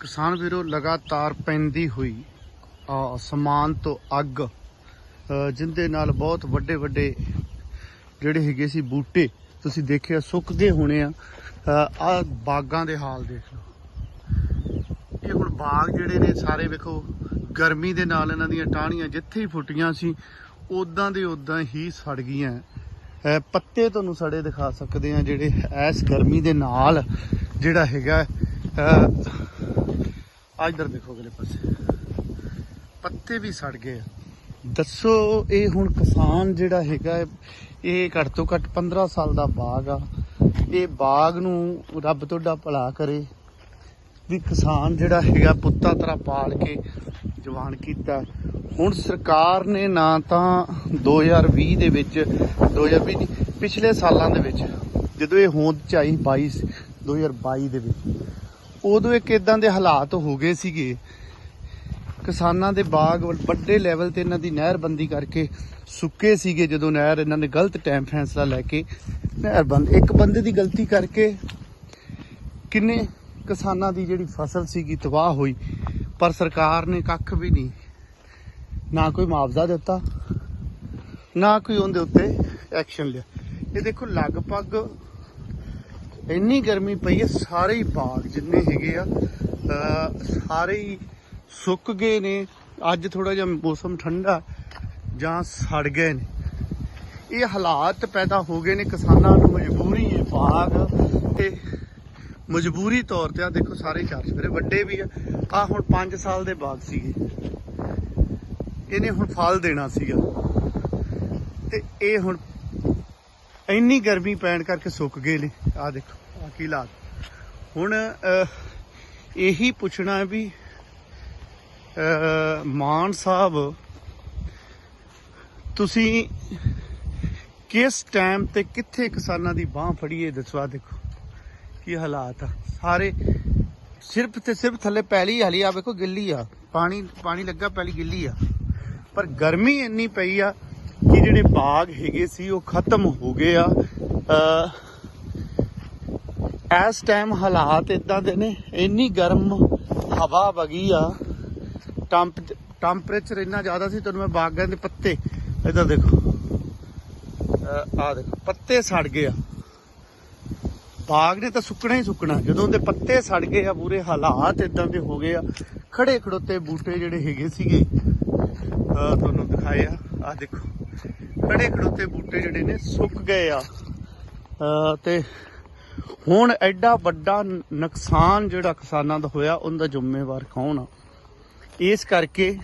ਕਿਸਾਨ ਵੀਰੋ ਲਗਾਤਾਰ ਪੈਂਦੀ ਹੋਈ ਸਮਾਨ ਤੋਂ ਅੱਗ ਅ, ਜਿੰਦੇ ਨਾਲ ਬਹੁਤ ਵੱਡੇ ਵੱਡੇ ਜਿਹੜੇ ਹੈਗੇ ਸੀ ਬੂਟੇ ਤੁਸੀਂ ਦੇਖਿਆ ਗਏ ਹੋਣੇ ਆ। ਆ ਬਾਗਾਂ ਦੇ ਹਾਲ ਦੇਖ ਲਓ। ਇਹ ਹੁਣ ਬਾਗ ਜਿਹੜੇ ਨੇ ਸਾਰੇ ਵੇਖੋ ਗਰਮੀ ਦੇ ਨਾਲ ਇਹਨਾਂ ਦੀਆਂ ਟਾਹਣੀਆਂ ਜਿੱਥੇ ਹੀ ਫੁੱਟੀਆਂ ਸੀ ਉਦਾਂ ਦੇ ਉਦਾਂ ਹੀ ਸੜ ਗਈਆਂ। ਪੱਤੇ ਤੁਹਾਨੂੰ ਸੜੇ ਦਿਖਾ ਸਕਦੇ ਆ ਜਿਹੜੇ ਐਸ ਗਰਮੀ ਦੇ ਨਾਲ ਜਿਹੜਾ ਹੈਗਾ ਆ ਇਧਰ ਦੇਖੋ ਅਗਲੇ ਪਾਸੇ। ਪੱਤੇ ਵੀ ਸੜ ਗਏ ਆ। ਦੱਸੋ, ਇਹ ਹੁਣ ਕਿਸਾਨ ਜਿਹੜਾ ਹੈਗਾ, ਇਹ ਘੱਟ ਤੋਂ ਘੱਟ 15 ਸਾਲ ਦਾ ਬਾਗ ਆ। ਇਹ ਬਾਗ ਨੂੰ ਰੱਬ ਤੁਹਾਡਾ ਭਲਾ ਕਰੇ। ਵੀ ਕਿਸਾਨ ਜਿਹੜਾ ਹੈਗਾ, ਪੁੱਤਾਂ ਤਰ੍ਹਾਂ ਪਾਲ ਕੇ ਜਵਾਨ ਕੀਤਾ। ਹੁਣ ਸਰਕਾਰ ਨੇ ਨਾ ਤਾਂ 2020 ਦੇ ਵਿੱਚ 2020 ਨਹੀਂ, ਪਿਛਲੇ ਸਾਲਾਂ ਦੇ ਵਿੱਚ, ਜਦੋਂ ਇਹ ਹੋਂਦ ਚ ਆਈ 22 2022 ਦੇ ਵਿੱਚ ਉਦੋਂ ਇੱਕ ਇਦਾਂ ਦੇ ਹਾਲਾਤ ਹੋ ਗਏ ਸੀਗੇ। ਕਿਸਾਨਾਂ ਦੇ ਬਾਗ ਵੱਡੇ ਲੈਵਲ ਤੇ ਇਹਨਾਂ ਦੀ ਨਹਿਰਬੰਦੀ ਕਰਕੇ ਸੁੱਕੇ ਸੀਗੇ ਜਦੋਂ ਨਹਿਰ ਇਹਨਾਂ ਨੇ ਗਲਤ ਟਾਈਮ ਫੈਸਲਾ ਲੈ ਕੇ ਨਹਿਰਬੰਦ, ਇੱਕ ਬੰਦੇ ਦੀ ਗਲਤੀ ਕਰਕੇ ਕਿੰਨੇ ਕਿਸਾਨਾਂ ਦੀ ਜਿਹੜੀ ਫਸਲ ਸੀਗੀ ਤਬਾਹ ਹੋਈ, ਪਰ ਸਰਕਾਰ ਨੇ ਕੱਖ ਵੀ ਨਹੀਂ, ਨਾ ਕੋਈ ਮੁਆਵਜ਼ਾ ਦਿੱਤਾ, ਨਾ ਕੋਈ ਉਹਦੇ ਉੱਤੇ ਐਕਸ਼ਨ ਲਿਆ। ਇਹ ਦੇਖੋ ਲਗਭਗ ਇੰਨੀ ਗਰਮੀ ਪਈ ਹੈ, ਸਾਰੇ ਹੀ ਬਾਗ ਜਿੰਨੇ ਹੈਗੇ ਆ ਸਾਰੇ ਹੀ ਸੁੱਕ ਗਏ ਨੇ। ਅੱਜ ਥੋੜਾ ਜਿਹਾ ਮੌਸਮ ਠੰਡਾ ਜਾਂ ਸੜ ਗਏ ਨੇ। ਇਹ ਹਾਲਾਤ ਪੈਦਾ ਹੋ ਗਏ ਨੇ, ਕਿਸਾਨਾਂ ਨੂੰ ਮਜਬੂਰੀ ਹੈ ਬਾਗ। ਤੇ ਮਜਬੂਰੀ ਤੌਰ ਤੇ ਆ, ਦੇਖੋ ਸਾਰੇ ਚਾਰ ਸਵੇਰੇ ਵੱਡੇ ਵੀ ਆ। ਆ ਹੁਣ 5 ਸਾਲ ਦੇ ਬਾਗ ਸੀਗੇ। ਇਹਨੇ ਹੁਣ ਫਲ ਦੇਣਾ ਸੀਗਾ। ਤੇ ਇਹ ਹੁਣ ਇੰਨੀ ਗਰਮੀ ਪੈਣ ਕਰਕੇ ਸੁੱਕ ਗਏ ਨੇ। ਆ ਦੇਖੋ ਆ ਕੀ ਹਾਲਾਤ। ਹੁਣ ਇਹੀ ਪੁੱਛਣਾ ਵੀ ਮਾਨ ਸਾਹਿਬ, ਤੁਸੀਂ ਕਿਸ ਟਾਈਮ ਤੇ ਕਿੱਥੇ ਕਿਸਾਨਾਂ ਦੀ ਬਾਹ ਫੜੀਏ ਦੱਸਵਾ ਦੇਖੋ, ਕੀ ਹਾਲਾਤ ਆ। ਸਾਰੇ ਸਿਰਫ ਤੇ ਸਿਰਫ ਥੱਲੇ ਪੈਲੀ ਹਲੀ ਆ ਵੇਖੋ ਗਿੱਲੀ ਆ। ਪਾਣੀ ਪਾਣੀ ਲੱਗਾ, ਪੈਲੀ ਗਿੱਲੀ ਆ। ਪਰ ਗਰਮੀ ਇੰਨੀ ਪਈ ਆ ਕਿ ਜਿਹੜੇ ਬਾਗ ਹੈਗੇ ਸੀ ਉਹ ਖਤਮ ਹੋ ਗਏ ਆ। ਇਸ ਟਾਈਮ ਹਾਲਾਤ ਇਦਾਂ ਦੇ ਨੇ, ਇੰਨੀ ਗਰਮ ਹਵਾ ਵਗੀ ਆ। ਟੈਂਪ ਟੈਂਪਰੇਚਰ ਇੰਨਾ ਜ਼ਿਆਦਾ ਸੀ ਤੁਹਾਨੂੰ ਮੈਂ ਬਾਗਾਂ ਦੇ ਪੱਤੇ, ਇਧਰ ਦੇਖੋ। ਆ ਦੇਖੋ, ਪੱਤੇ ਸੜ ਗਏ ਆ। ਬਾਗ ਨੇ ਤਾਂ ਸੁੱਕਣਾ ਹੀ ਸੁੱਕਣਾ, ਜਦੋਂ ਉਹਦੇ ਪੱਤੇ ਸੜ ਗਏ ਆ, ਪੂਰੇ ਹਾਲਾਤ ਇਦਾਂ ਦੇ ਹੋ ਗਏ ਆ। ਖੜੇ ਖੜੋਤੇ ਬੂਟੇ ਜਿਹੜੇ ਹੈਗੇ ਸੀਗੇ ਤੁਹਾਨੂੰ ਦਿਖਾਏ ਆ। ਆ ਦੇਖੋ। ਖੜੇ ਖੜੋਤੇ ਬੂਟੇ ਜਿਹੜੇ ਨੇ ਸੁੱਕ ਗਏ ਆ। ਅਹ ਤੇ ਹੁਣ ਐਡਾ ਵੱਡਾ ਨੁਕਸਾਨ ਜਿਹੜਾ ਕਿਸਾਨਾਂ ਦਾ ਹੋਇਆ, ਉਹਦਾ ਜ਼ਿੰਮੇਵਾਰ ਕੌਣ ਆ? ਇਸ ਕਰਕੇ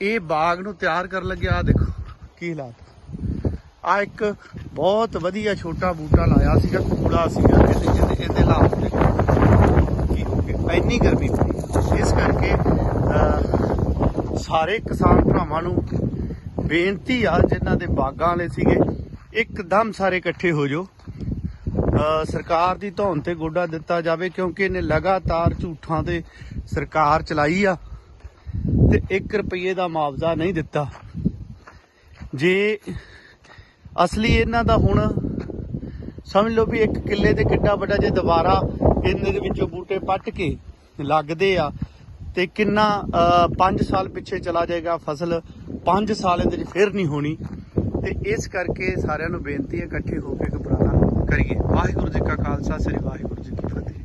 ਇਹ ਬਾਗ ਨੂੰ ਤਿਆਰ ਕਰਨ ਲੱਗਿਆ ਆ ਦੇਖੋ ਕੀ ਹਾਲਾਤ। ਆ ਇੱਕ ਬਹੁਤ ਵਧੀਆ ਛੋਟਾ ਬੂਟਾ ਲਾਇਆ ਸੀਗਾ, ਕੂੜਾ ਸੀਗਾ, ਇਹਦੇ ਇਹਦੇ ਇਹਦੇ ਹਾਲਾਤ ਦੇਖੋ ਕੀ ਹੋ ਗਿਆ ਇੰਨੀ ਗਰਮੀ ਪਈ। ਇਸ ਕਰਕੇ ਸਾਰੇ ਕਿਸਾਨ ਭਰਾਵਾਂ ਨੂੰ ਬੇਨਤੀ ਆ ਜਿਨ੍ਹਾਂ ਦੇ ਬਾਗਾਂ ਵਾਲੇ ਸੀਗੇ, ਇੱਕਦਮ ਸਾਰੇ ਇਕੱਠੇ ਹੋ ਜਾਓ। ਸਰਕਾਰ ਦੀ ਧੌਣ ਤੇ ਗੋਡਾ ਦਿੱਤਾ ਜਾਵੇ ਕਿਉਂਕਿ ਇਹਨੇ ਲਗਾਤਾਰ ਝੂਠਾਂ ਤੇ ਸਰਕਾਰ ਚਲਾਈ ਆ ਤੇ 1 ਰੁਪਏ ਦਾ ਮੁਆਵਜ਼ਾ ਨਹੀਂ ਦਿੱਤਾ। ਜੇ ਅਸਲੀ ਇਹਨਾਂ ਦਾ ਹੁਣ ਸਮਝ ਲਓ ਵੀ ਇੱਕ ਕਿੱਲੇ ਤੇ ਕਿੱਡਾ ਵੱਡਾ ਜੇ ਦੁਬਾਰਾ ਇਹਨਾਂ ਦੇ ਵਿੱਚੋਂ ਬੂਟੇ ਪੱਟ ਕੇ ਲੱਗਦੇ ਆ ਤੇ ਕਿੰਨਾ 5 ਸਾਲ ਪਿੱਛੇ ਚਲਾ ਜਾਏਗਾ ਫਸਲ 5 ਸਾਲ ਇਹਦੇ 'ਚ ਫਿਰ ਨਹੀਂ ਹੋਣੀ। ਤੇ ਇਸ ਕਰਕੇ ਸਾਰਿਆਂ ਨੂੰ ਬੇਨਤੀ ਹੈ ਇਕੱਠੇ ਹੋ ਕੇ ਘਬਰਾਣਾ ਕਰੀਏ। ਵਾਹਿਗੁਰੂ ਜੀ ਕਾ ਖਾਲਸਾ, ਸ੍ਰੀ ਵਾਹਿਗੁਰੂ ਜੀ ਕੀ ਫਤਿਹ।